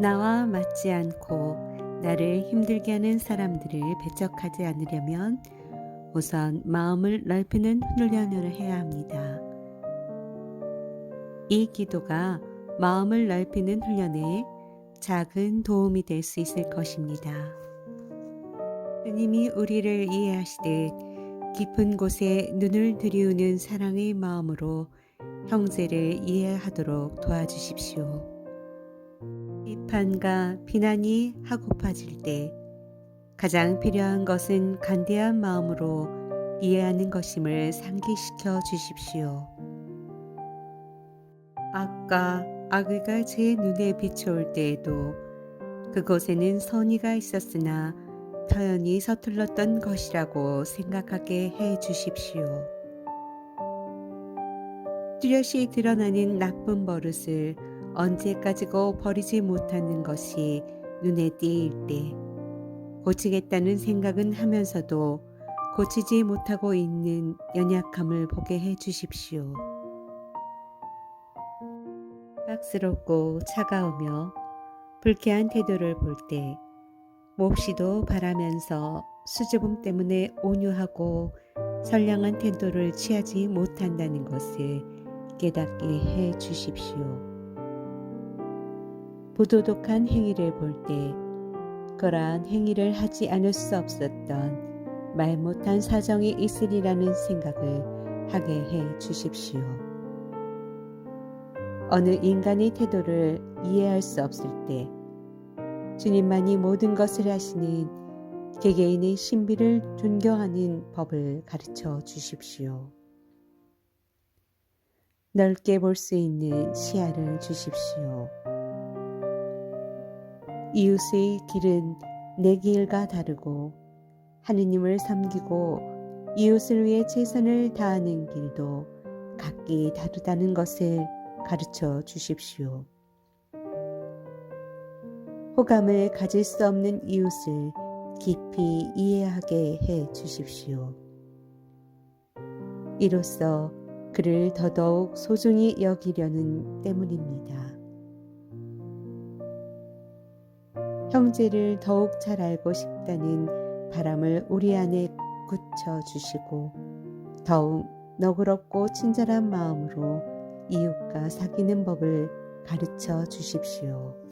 나와 맞지 않고 나를 힘들게 하는 사람들을 배척하지 않으려면 우선 마음을 넓히는 훈련을 해야 합니다. 이 기도가 마음을 넓히는 훈련에 작은 도움이 될 수 있을 것입니다. 주님이 우리를 이해하시듯 깊은 곳에 눈을 들이우는 사랑의 마음으로 형제를 이해하도록 도와주십시오. 비판과 비난이 하고파질 때 가장 필요한 것은 간대한 마음으로 이해하는 것임을 상기시켜 주십시오. 악과 악의가 제 눈에 비춰올 때에도 그곳에는 선의가 있었으나 터연히 서툴렀던 것이라고 생각하게 해 주십시오. 뚜렷이 드러나는 나쁜 버릇을 언제까지고 버리지 못하는 것이 눈에 띄일 때 고치겠다는 생각은 하면서도 고치지 못하고 있는 연약함을 보게 해 주십시오. 빡스럽고 차가우며 불쾌한 태도를 볼 때 몹시도 바라면서 수줍음 때문에 온유하고 선량한 태도를 취하지 못한다는 것을 깨닫게 해 주십시오. 부도덕한 행위를 볼 때 그러한 행위를 하지 않을 수 없었던 말 못한 사정이 있으리라는 생각을 하게 해 주십시오. 어느 인간의 태도를 이해할 수 없을 때 주님만이 모든 것을 하시는 개개인의 신비를 존경하는 법을 가르쳐 주십시오. 넓게 볼 수 있는 시야를 주십시오. 이웃의 길은 내 길과 다르고 하느님을 섬기고 이웃을 위해 최선을 다하는 길도 각기 다르다는 것을 가르쳐 주십시오. 호감을 가질 수 없는 이웃을 깊이 이해하게 해 주십시오. 이로써 그를 더더욱 소중히 여기려는 때문입니다. 형제를 더욱 잘 알고 싶다는 바람을 우리 안에 굳혀 주시고 더욱 너그럽고 친절한 마음으로 이웃과 사귀는 법을 가르쳐 주십시오.